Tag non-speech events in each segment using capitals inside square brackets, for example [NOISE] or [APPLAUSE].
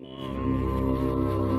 Música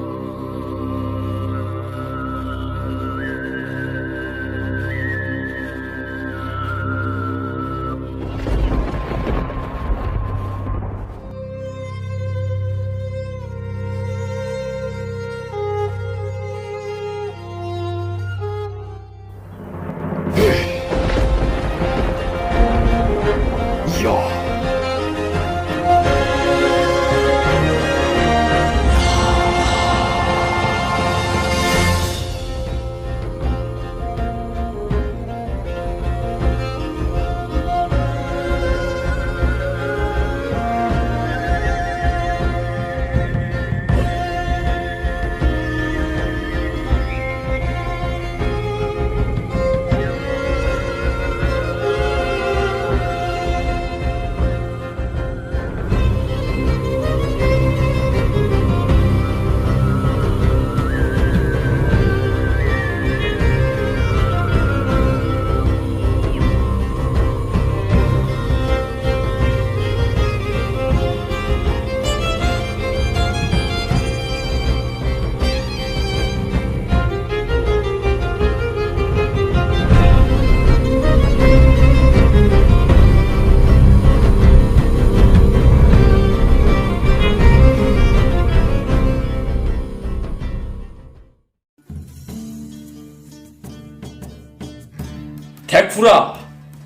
Tekfur'a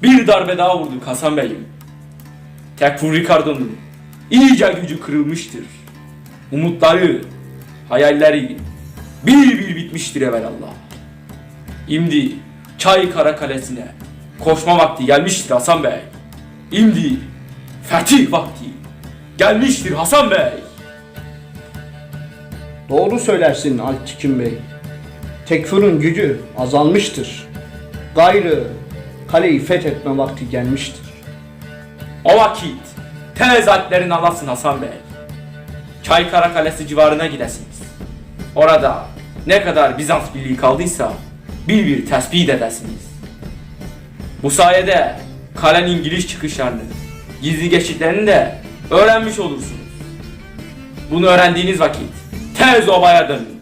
bir darbe daha vurduk Hasan Bey'im. Tekfur Ricardo'nun iyice gücü kırılmıştır. Umutları, hayalleri bir bir bitmiştir evelallah. Şimdi Çaykara Kalesi'ne koşma vakti gelmiştir Hasan Bey. Şimdi fetih vakti gelmiştir Hasan Bey. Doğru söylersin Alptekin Bey. Tekfur'un gücü azalmıştır. Gayrı kaleyi fethetme vakti gelmiştir. O vakit tez alplerin alasın Hasan Bey. Çaykara Kalesi civarına gidesiniz. Orada ne kadar Bizans birliği kaldıysa bir bir tespit edesiniz. Bu sayede kalenin giriş çıkışlarını, gizli geçitlerini de öğrenmiş olursunuz. Bunu öğrendiğiniz vakit tez obaya dönün.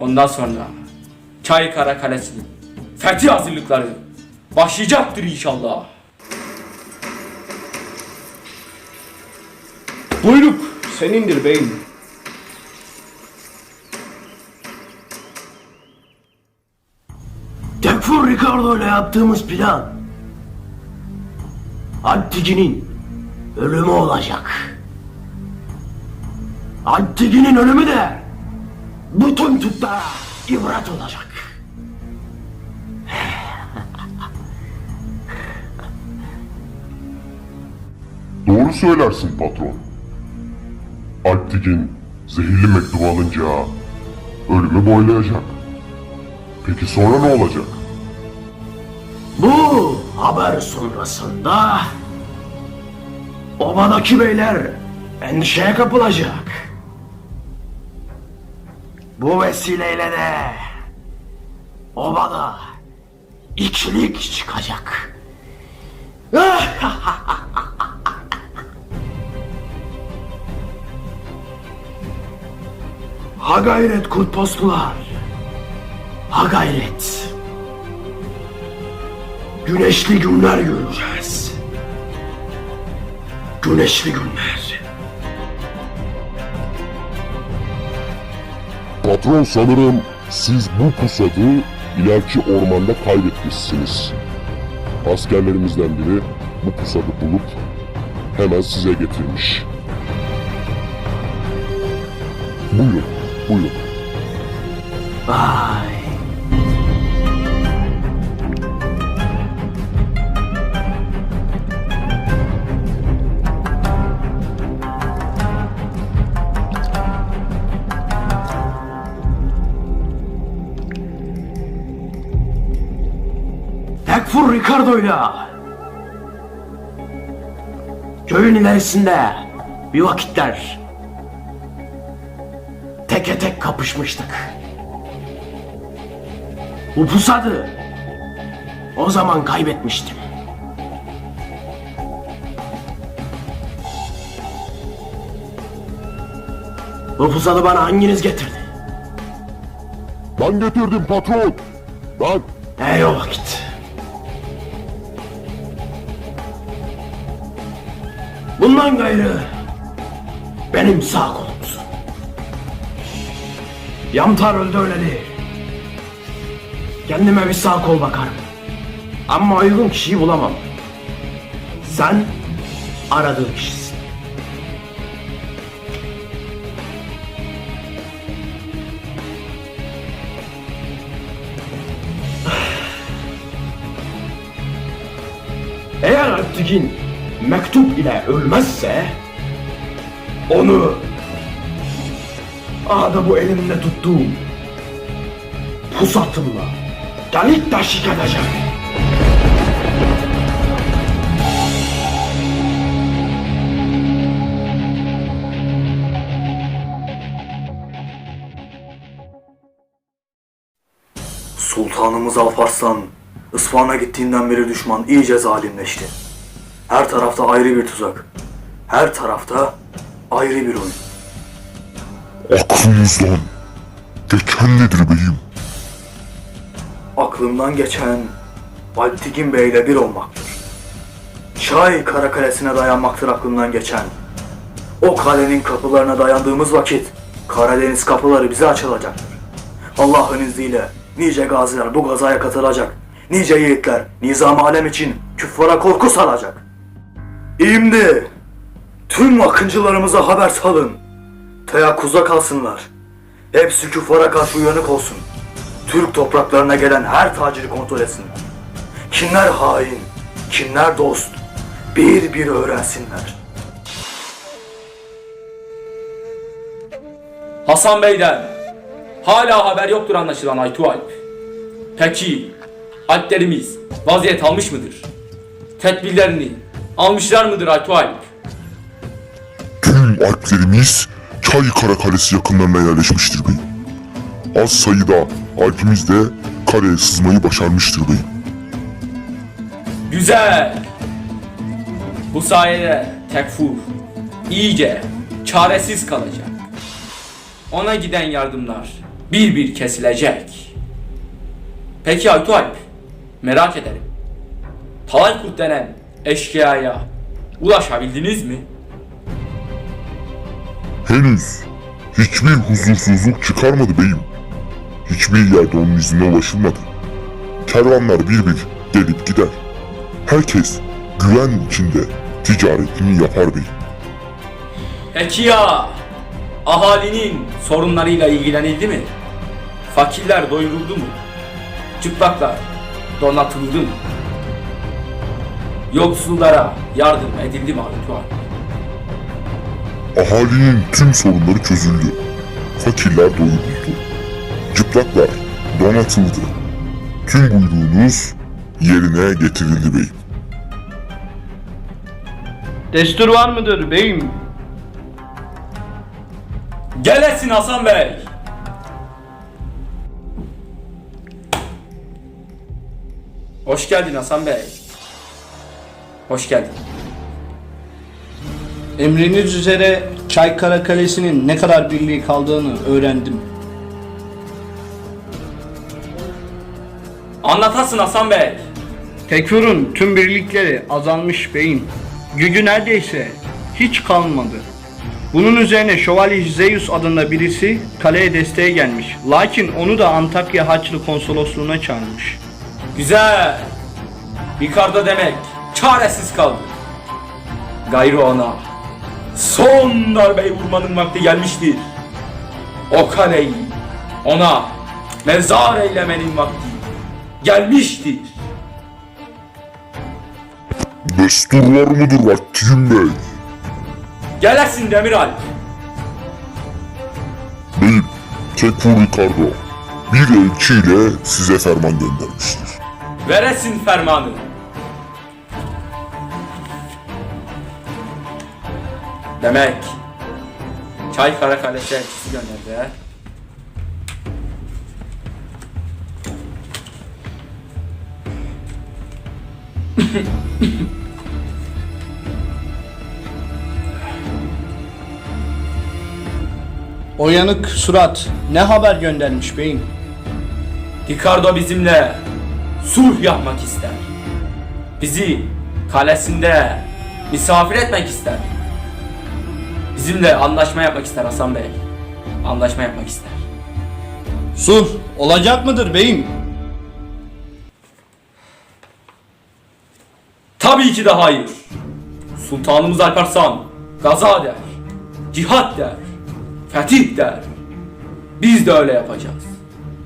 Ondan sonra Çaykara Kalesi'nin fetih hazırlıkları başlayacaktır inşallah. Buyruk senindir beyim. Tekfur Ricardo ile yaptığımız plan Alptiki'nin ölümü olacak. Alptiki'nin ölümü de bütün Türklere ibret olacak. Doğru söylersin patron. Alptik'in zehirli mektubu alınca ölümü boylayacak. Peki sonra ne olacak? Bu haber sonrasında obadaki beyler endişeye kapılacak. Bu vesileyle de obada ikilik çıkacak. [LAUGHS] [LAUGHS] ha gayret kurtpostular. Ha gayret. Güneşli günler göreceğiz. Güneşli günler. Patron sanırım siz bu pusadı ileriki ormanda kaybetmişsiniz. Askerlerimizden biri bu pusadı bulup hemen size getirmiş. Buyurun, buyurun. Vay. Tekfur Ricardo'yla köyün ilerisinde bir vakitler teke tek kapışmıştık. Bu pusadı o zaman kaybetmiştim. Bu pusalı bana hanginiz getirdi? Ben getirdim patron. Ben. Ey o vakit. Bundan gayrı benim sağ kolumsun. Yamtar öldü değil. Kendime bir sağ kol bakarım. Ama uygun kişiyi bulamam. Sen aradığım kişisin. Eğer Alptekin mektup ile ölmezse onu ada bu elimde tuttuğum pusatımla delik taşık edeceğim. Sultanımız Alparslan, İsfahan'a gittiğinden beri düşman iyice zalimleşti. Her tarafta ayrı bir tuzak. Her tarafta ayrı bir oyun. Aklınızdan geçen nedir beyim? Aklımdan geçen Alptigin Bey ile bir olmaktır. Çay kara kalesine dayanmaktır aklımdan geçen. O kalenin kapılarına dayandığımız vakit Karadeniz kapıları bize açılacaktır. Allah'ın izniyle nice gaziler bu gazaya katılacak. Nice yiğitler nizam alem için küffara korku salacak. İmdi tüm akıncılarımıza haber salın. Teyakkuza kalsınlar. Hepsi küffara karşı uyanık olsun. Türk topraklarına gelen her taciri kontrol etsinler. Kimler hain, kimler dost, bir bir öğrensinler. Hasan Bey'den hala haber yoktur anlaşılan Aytu Alp. Peki Alplerimiz vaziyet almış mıdır? Tedbirlerini almışlar mıdır Aytu Alp? Tüm alplerimiz Çaykara Kalesi yakınlarına yerleşmiştir beyim. Az sayıda alpimiz de kaleye sızmayı başarmıştır beyim. Güzel. Bu sayede Tekfur iyice çaresiz kalacak. Ona giden yardımlar bir bir kesilecek. Peki Aytu Alp, merak ederim. Talaykurt denen eşkıyaya ulaşabildiniz mi? Henüz hiçbir huzursuzluk çıkarmadı beyim. Hiçbir yerde onun izine ulaşılmadı. Kervanlar bir bir gelip gider. Herkes güven içinde ticaretini yapar beyim. Peki ya ahalinin sorunlarıyla ilgilenildi mi? Fakirler doyuruldu mu? Çıplaklar donatıldı mı? Yoksullara yardım edildi mi Aytu Alp? Ahalinin tüm sorunları çözüldü. Fakirler doyuruldu. Cıplaklar donatıldı. Tüm buyruğunuz yerine getirildi beyim. Destur var mıdır beyim? Gelesin Hasan Bey. Hoş geldin Hasan Bey. Hoş geldin. Emriniz üzere Çaykara Kalesi'nin ne kadar birliği kaldığını öğrendim. Anlatasın Hasan Bey. Tekfur'un tüm birlikleri azalmış beyim. Gücü neredeyse hiç kalmadı. Bunun üzerine Şövalye Zeus adında birisi kaleye desteğe gelmiş. Lakin onu da Antakya Haçlı Konsolosluğuna çağırmış. Güzel. Ricardo demek çaresiz kaldı. Gayrı ona son darbeyi vurmanın vakti gelmiştir. O kaleyi ona mezar eylemenin vakti gelmiştir. Destur var mıdır Vaktim Bey? Gelesin Demiralp. Beyim, Tekfur Ricardo bir elçiyle size ferman göndermiştir. Veresin fermanı. Demek Çaykara Kalesi elçisi gönderdi he? O yanık surat ne haber göndermiş beyim? Ricardo bizimle sulh yapmak ister. Bizi kalesinde misafir etmek ister. Bizimle anlaşma yapmak ister Hasan Bey. Anlaşma yapmak ister. Sulh olacak mıdır beyim? Tabii ki de hayır. Sultanımız Alparslan gaza der, cihat der, fetih der. Biz de öyle yapacağız.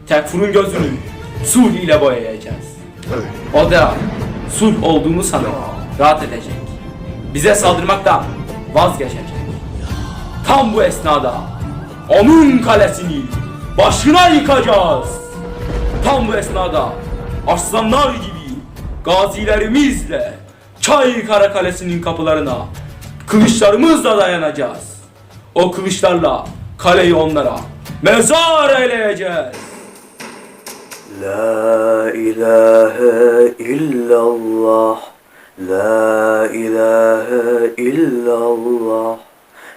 Tekfur'un gözünü sulh ile boyayacağız. O da sulh olduğunu sanıp rahat edecek. Bize saldırmaktan vazgeçecek. Tam bu esnada onun kalesini başına yıkacağız. Tam bu esnada aslanlar gibi gazilerimizle Çaykara Kalesi'nin kapılarına kılıçlarımızla dayanacağız. O kılıçlarla kaleyi onlara mezar eyleyeceğiz. La ilahe illallah La ilahe illallah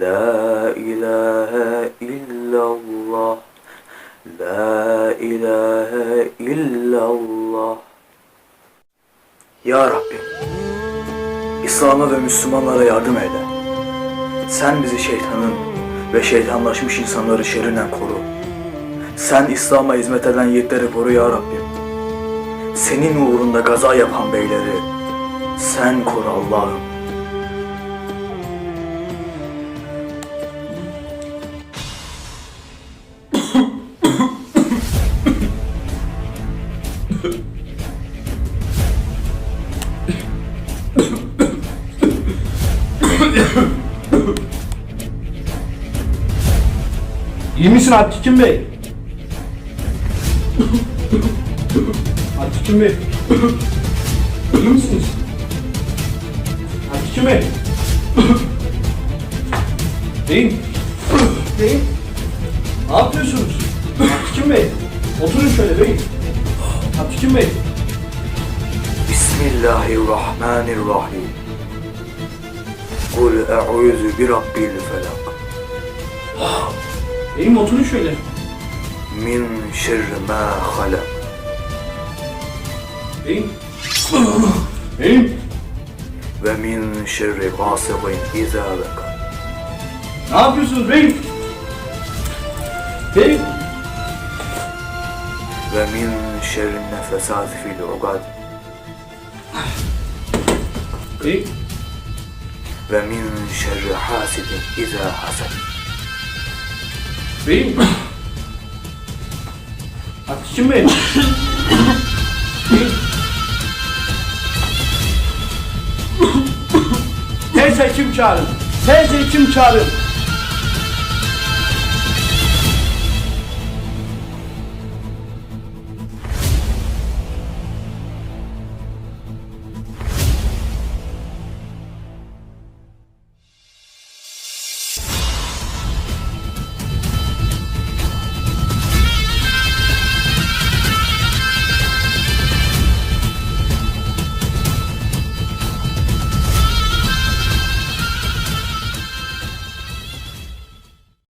La ilahe illallah La ilahe illallah Ya Rabbim İslam'a ve Müslümanlara yardım eyle. Sen bizi şeytanın ve şeytanlaşmış insanları şerrinden koru. Sen İslam'a hizmet eden yiğitleri koru ya Rabbim. Senin uğrunda gaza yapan beyleri sen koru Allah'ım. İyi misin Hatice'm Bey? Hatice'm Bey. İyi misiniz? Hatice'm Bey. Beyim. Beyim. Ne yapıyorsunuz? Hatice'm Bey. Oturun şöyle beyim. Hatice'm Bey. Bismillahirrahmanirrahim. Kul e'udhu bi rabbil felak. Beyim oturun şöyle. Min şerri ma halak. Beyim. Beyim. [SNIFFS] Ve min şerri gasiqin izâ vekar. Ne yapıyorsunuz beyim? Beyim. Ve min şerri nefesâti fil ugad. Beyim. Ve min şerri hasidin izâ hasad. Değil mi? Ateşim benim. Teyze kim çağırın? Teyze kim çağırın?